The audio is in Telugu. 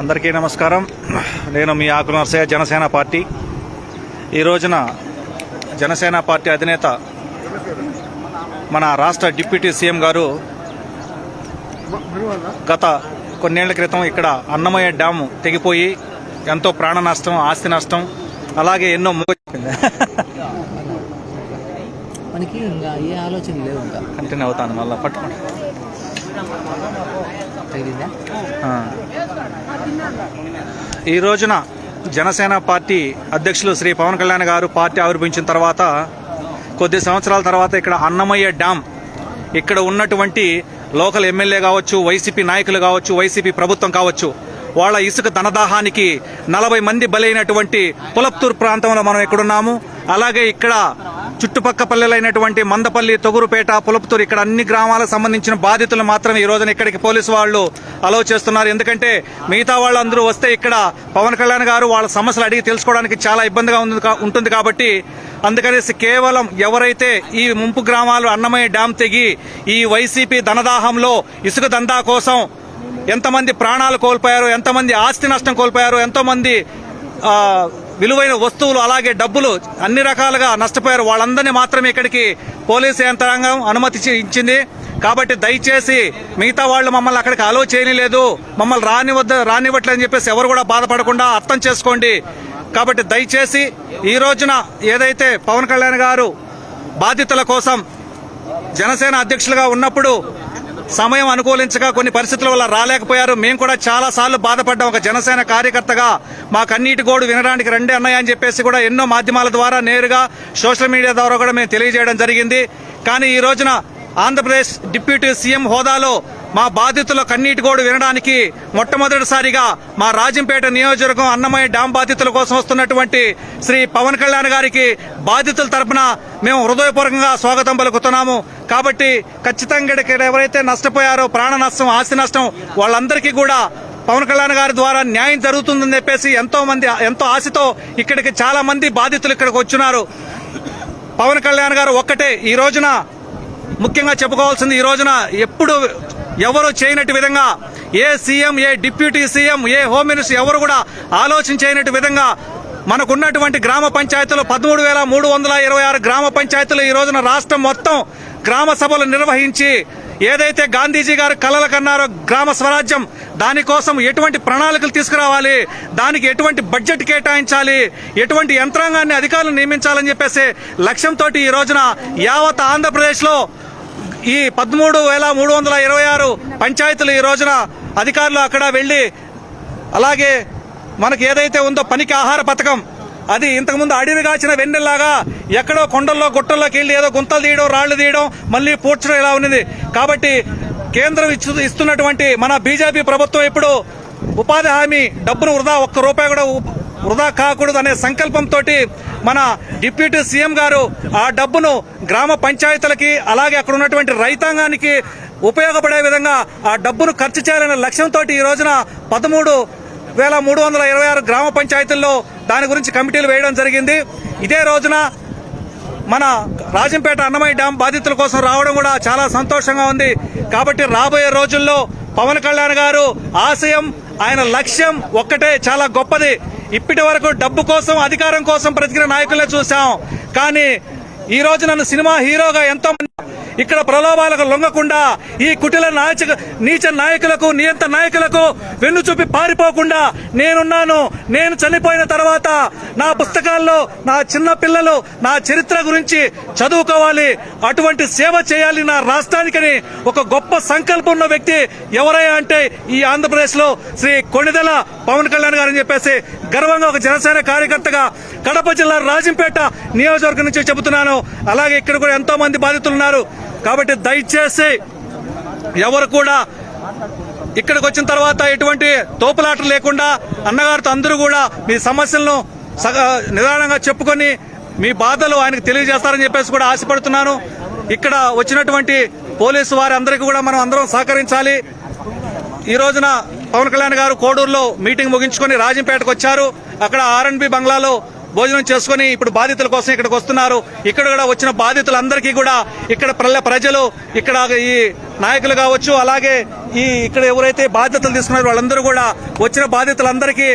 అందరికీ నమస్కారం. నేను మీ ఆకుల నరసయ్య జనసేన పార్టీ. ఈ రోజున జనసేన పార్టీ అధినేత మన రాష్ట్ర డిప్యూటీ సీఎం గారు గత కొన్నేళ్ళ క్రితం ఇక్కడ అన్నమయ్య డ్యాము తెగిపోయి ఎంతో ప్రాణ నష్టం ఆస్తి నష్టం అలాగే ఎన్నో మనకి ఇంకా ఏ ఆలోచన లేవు ఇంకా. కంటిన్యూ అవుతాను మళ్ళీ పట్టుకోండి. ఈ రోజున జనసేన పార్టీ అధ్యక్షులు శ్రీ పవన్ కళ్యాణ్ గారు పార్టీ ఆవిర్భించిన తర్వాత కొద్ది సంవత్సరాల తర్వాత ఇక్కడ అన్నమయ్య డ్యామ్ ఇక్కడ ఉన్నటువంటి లోకల్ ఎమ్మెల్యే కావచ్చు వైసీపీ నాయకులు కావచ్చు వైసీపీ ప్రభుత్వం కావచ్చు వాళ్ళ ఇసుక ధనదాహానికి నలభై మంది బలైనటువంటి పులప్తూర్ ప్రాంతంలో మనం ఎక్కడున్నాము అలాగే ఇక్కడ చుట్టుపక్క పల్లెలైనటువంటి మందపల్లి తొగురుపేట పులపుతూరు ఇక్కడ అన్ని గ్రామాలకు సంబంధించిన బాధితులు మాత్రం ఈ రోజున ఇక్కడికి పోలీసు వాళ్ళు అలౌ చేస్తున్నారు. ఎందుకంటే మిగతా వాళ్ళందరూ వస్తే ఇక్కడ పవన్ కళ్యాణ్ గారు వాళ్ళ సమస్యలు అడిగి తెలుసుకోవడానికి చాలా ఇబ్బందిగా ఉంది ఉంటుంది కాబట్టి అందుకనేసి కేవలం ఎవరైతే ఈ ముంపు గ్రామాలు అన్నమయ్య డ్యామ్ తెగి ఈ వైసీపీ ధనదాహంలో ఇసుక దందా కోసం ఎంతమంది ప్రాణాలు కోల్పోయారు ఎంతమంది ఆస్తి నష్టం కోల్పోయారు ఎంతోమంది విలువైన వస్తువులు అలాగే డబ్బులు అన్ని రకాలుగా నష్టపోయారు. వాళ్ళందరినీ మాత్రమే ఇక్కడికి పోలీసు యంత్రాంగం అనుమతి ఇచ్చింది. కాబట్టి దయచేసి మిగతా వాళ్ళు మమ్మల్ని అక్కడికి అలో చేయలేదు మమ్మల్ని రానివద్ద రానివ్వట్లేదని చెప్పేసి ఎవరు కూడా బాధపడకుండా అర్థం చేసుకోండి. కాబట్టి దయచేసి ఈ రోజున ఏదైతే పవన్ కళ్యాణ్ గారు బాధితుల కోసం జనసేన అధ్యక్షులుగా ఉన్నప్పుడు సమయం అనుకూలించగా కొన్ని పరిస్థితుల వల్ల రాలేకపోయారు. మేము కూడా చాలా సార్లు బాధపడ్డాం. ఒక జనసేన కార్యకర్తగా మా కన్నీటి గోడు వినడానికి రండి అన్నయ్య అని చెప్పేసి కూడా ఎన్నో మాధ్యమాల ద్వారా నేరుగా సోషల్ మీడియా ద్వారా కూడా మేము తెలియజేయడం జరిగింది. కానీ ఈ రోజున ఆంధ్రప్రదేశ్ డిప్యూటీ సీఎం హోదాలో మా బాధితుల కన్నీటి గోడు వినడానికి మొట్టమొదటిసారిగా మా రాజంపేట నియోజకవర్గం అన్నమయ్య డ్యాం బాధితుల కోసం వస్తున్నటువంటి శ్రీ పవన్ కళ్యాణ్ గారికి బాధితుల తరపున మేము హృదయపూర్వకంగా స్వాగతం పలుకుతున్నాము. కాబట్టి ఖచ్చితంగా ఇక్కడ ఎవరైతే నష్టపోయారో ప్రాణ నష్టం ఆస్తి నష్టం వాళ్ళందరికీ కూడా పవన్ కళ్యాణ్ గారి ద్వారా న్యాయం జరుగుతుందని చెప్పేసి ఎంతో మంది ఎంతో ఆశతో ఇక్కడికి చాలా మంది బాధితులు ఇక్కడికి వచ్చినారు. పవన్ కళ్యాణ్ గారు ఒక్కటే. ఈ రోజున ముఖ్యంగా చెప్పుకోవాల్సింది ఈ రోజున ఎప్పుడు ఎవరు చేయనట్టు విధంగా ఏ సీఎం ఏ డిప్యూటీ సీఎం ఏ హోమ్ మినిస్టర్ ఎవరు కూడా ఆలోచన చేయనట్టు విధంగా మనకున్నటువంటి గ్రామ పంచాయతీలు పదమూడు వేల మూడు వందల ఇరవై ఆరు గ్రామ పంచాయతీలు ఈ రోజున రాష్ట్రం మొత్తం గ్రామ సభలు నిర్వహించి ఏదైతే గాంధీజీ గారు కలలు కన్నారో గ్రామ స్వరాజ్యం దానికోసం ఎటువంటి ప్రణాళికలు తీసుకురావాలి దానికి ఎటువంటి బడ్జెట్ కేటాయించాలి ఎటువంటి యంత్రాంగాన్ని అధికారులు నియమించాలని చెప్పేసి లక్ష్యంతో ఈ రోజున యావత్ ఆంధ్రప్రదేశ్లో ఈ పదమూడు వేల మూడు వందల ఇరవై ఆరు పంచాయతీలు ఈ రోజున అధికారులు అక్కడ వెళ్ళి అలాగే మనకి ఏదైతే ఉందో పనికి ఆహార పథకం అది ఇంతకుముందు అడవి కాచిన వెన్నెల్లాగా ఎక్కడో కొండల్లో గుట్టల్లోకి వెళ్ళి ఏదో గుంతలు తీయడం రాళ్ళు తీయడం మళ్ళీ పూడ్చడం ఇలా ఉన్నది. కాబట్టి కేంద్రం ఇచ్చు- ఇస్తున్నటువంటి మన బీజేపీ ప్రభుత్వం ఇప్పుడు ఉపాధి హామీ డబ్బును వృధా ఒక్క రూపాయి కూడా వృధా కాకూడదు అనే సంకల్పంతో మన డిప్యూటీ సీఎం గారు ఆ డబ్బును గ్రామ పంచాయతీలకి అలాగే అక్కడ ఉన్నటువంటి రైతాంగానికి ఉపయోగపడే విధంగా ఆ డబ్బును ఖర్చు చేయాలనే లక్ష్యంతో ఈ రోజున పదమూడు వేల మూడు వందల ఇరవై ఆరు గ్రామ పంచాయతీల్లో దాని గురించి కమిటీలు వేయడం జరిగింది. ఇదే రోజున మన రాజంపేట అన్నమయ్య డ్యాం బాధితుల కోసం రావడం కూడా చాలా సంతోషంగా ఉంది. కాబట్టి రాబోయే రోజుల్లో పవన్ కళ్యాణ్ గారు ఆశయం ఆయన లక్ష్యం ఒక్కటే చాలా గొప్పది. ఇప్పటి వరకు డబ్బు కోసం అధికారం కోసం బ్రతికిన నాయకులే చూసాం కానీ ఈ రోజు నన్ను సినిమా హీరోగా ఎంతో ఇక్కడ ప్రలోభాలకు లొంగకుండా ఈ కుటిల నాయక నీచ నాయకులకు నియంత నాయకులకు వెన్ను చూపి పారిపోకుండా నేనున్నాను. నేను చనిపోయిన తర్వాత నా పుస్తకాల్లో నా చిన్న పిల్లలు నా చరిత్ర గురించి చదువుకోవాలి. అటువంటి సేవ చేయాలి నా రాష్ట్రానికని ఒక గొప్ప సంకల్పం ఉన్న వ్యక్తి ఎవరయ్యా అంటే ఈ ఆంధ్రప్రదేశ్లో శ్రీ కొణిదెల పవన్ కళ్యాణ్ గారు అని చెప్పేసి గర్వంగా ఒక జనసేన కార్యకర్తగా కడప జిల్లా రాజంపేట నియోజకవర్గం నుంచి చెబుతున్నాను. అలాగే ఇక్కడ కూడా ఎంతో మంది బాధితులు ఉన్నారు. కాబట్టి దయచేసి ఎవరు కూడా ఇక్కడికి వచ్చిన తర్వాత ఎటువంటి తోపులాటలు లేకుండా అన్నగారితో అందరూ కూడా మీ సమస్యలను సగ- నిదానంగా చెప్పుకొని మీ బాధలు ఆయనకు తెలియజేస్తారని చెప్పేసి కూడా ఆశపడుతున్నాను. ఇక్కడ వచ్చినటువంటి పోలీసు వారి అందరికీ కూడా మనం అందరం సహకరించాలి. ఈ రోజున పవన్ కళ్యాణ్ గారు కోడూరులో మీటింగ్ ముగించుకొని రాజంపేటకు వచ్చారు. అక్కడ ఆర్ఎన్బి బంగ్లాలో భోజనం చేసుకుని ఇప్పుడు బాధితుల కోసం ఇక్కడికి వస్తున్నారు. ఇక్కడ కూడా వచ్చిన బాధితులందరికీ కూడా ఇక్కడ ప్రజలు ఇక్కడ ఈ నాయకులు కావచ్చు అలాగే ఈ ఇక్కడ ఎవరైతే బాధ్యతలు తీసుకున్నారో వాళ్ళందరూ కూడా వచ్చిన బాధితులందరికీ